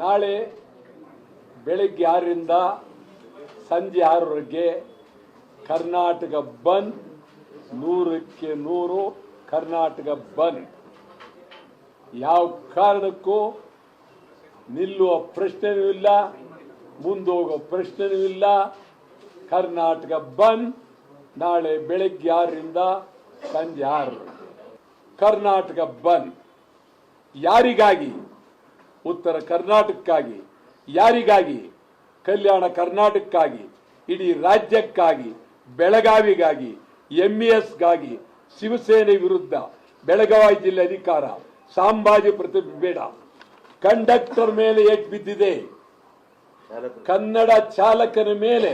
ನಾಳೆ ಬೆಳಗ್ಗೆ ಆರರಿಂದ ಸಂಜೆ ಆರರವರೆಗೆ ಕರ್ನಾಟಕ ಬಂದ್, ನೂರಕ್ಕೆ ನೂರು ಕರ್ನಾಟಕ ಬಂದ್. ಯಾವ ಕಾರಣಕ್ಕೂ ನಿಲ್ಲುವ ಪ್ರಶ್ನೆಯೂ ಇಲ್ಲ ಮುಂದೋಗೋ ಪ್ರಶ್ನೆಯೂ ಇಲ್ಲ. ಕರ್ನಾಟಕ ಬಂದ್ ನಾಳೆ ಬೆಳಗ್ಗೆ ಆರರಿಂದ ಸಂಜೆ ಆರು ಕರ್ನಾಟಕ ಬಂದ್ ಯಾರಿಗಾಗಿ? ಉತ್ತರ ಕರ್ನಾಟಕಕ್ಕಾಗಿ, ಯಾರಿಗಾಗಿ? ಕಲ್ಯಾಣ ಕರ್ನಾಟಕಕ್ಕಾಗಿ, ಇಡೀ ರಾಜ್ಯಕ್ಕಾಗಿ, ಬೆಳಗಾವಿಗಾಗಿ ಎಂಇಎಸ್ಗಾಗಿ ಶಿವಸೇನೆ ವಿರುದ್ಧ ಬೆಳಗಾವಿ ಜಿಲ್ಲೆ ಅಧಿಕಾರ ಸಾಂಬಾಜಿ ಪ್ರತಿಬೇಡ ಕಂಡಕ್ಟರ್ ಮೇಲೆ ಏಟ್ ಬಿದ್ದಿದೆ. ಕನ್ನಡ ಚಾಲಕನ ಮೇಲೆ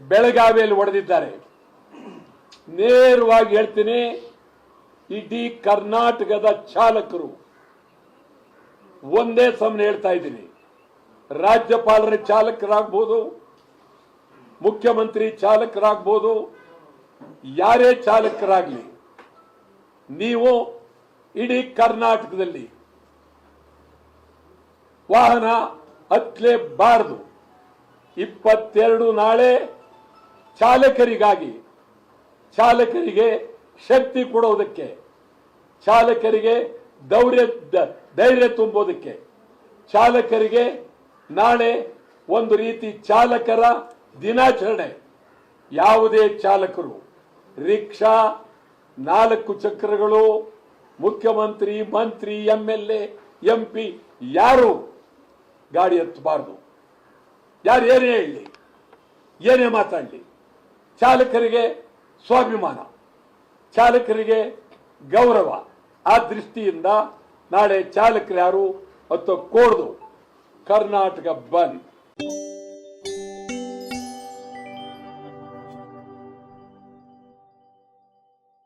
ಬೆಳಗಾವಿಯಲ್ಲಿ ಹೊಡೆದಿದ್ದಾರೆ. ನೇರವಾಗಿ ಹೇಳ್ತೀನಿ, ಇಡೀ ಕರ್ನಾಟಕದ ಚಾಲಕರು ಒಂದೇ ಸಮನೆ ಹೇಳ್ತಾ ಇದ್ದೀನಿ. ರಾಜ್ಯಪಾಲರ ಚಾಲಕರಾಗ್ಬೋದು, ಮುಖ್ಯಮಂತ್ರಿ ಚಾಲಕರಾಗ್ಬೋದು, ಯಾರೇ ಚಾಲಕರಾಗಲಿ, ನೀವು ಇಡೀ ಕರ್ನಾಟಕದಲ್ಲಿ ವಾಹನ ಹತ್ತಲೇಬಾರದು ಇಪ್ಪತ್ತೆರಡು ನಾಳೆ ಚಾಲಕರಿಗಾಗಿ, ಚಾಲಕರಿಗೆ ಶಕ್ತಿ ಕೊಡೋದಕ್ಕೆ, ಚಾಲಕರಿಗೆ ದೌರ್ಯ ಧೈರ್ಯ ತುಂಬೋದಕ್ಕೆ. ಚಾಲಕರಿಗೆ ನಾಳೆ ಒಂದು ರೀತಿ ಚಾಲಕರ ದಿನಾಚರಣೆ. ಯಾವುದೇ ಚಾಲಕರು, ರಿಕ್ಷಾ, ನಾಲ್ಕು ಚಕ್ರಗಳು, ಮುಖ್ಯಮಂತ್ರಿ, ಮಂತ್ರಿ ಎಂ ಎಲ್ ಎಂ ಪಿ ಯಾರು ಗಾಡಿ ಹತ್ತಬಾರ್ದು. ಯಾರು ಏನೇ ಹೇಳಿ, ಏನೇ ಮಾತಾಡಲಿ, ಚಾಲಕರಿಗೆ ಸ್ವಾಭಿಮಾನ, ಚಾಲಕರಿಗೆ ಗೌರವ. ಆ ದೃಷ್ಟಿಯಿಂದ ನಾಳೆ ಚಾಲಕರು ಯಾರು ಅಥವಾ ಕೋಡ್ದು ಕರ್ನಾಟಕ ಬಂದ್.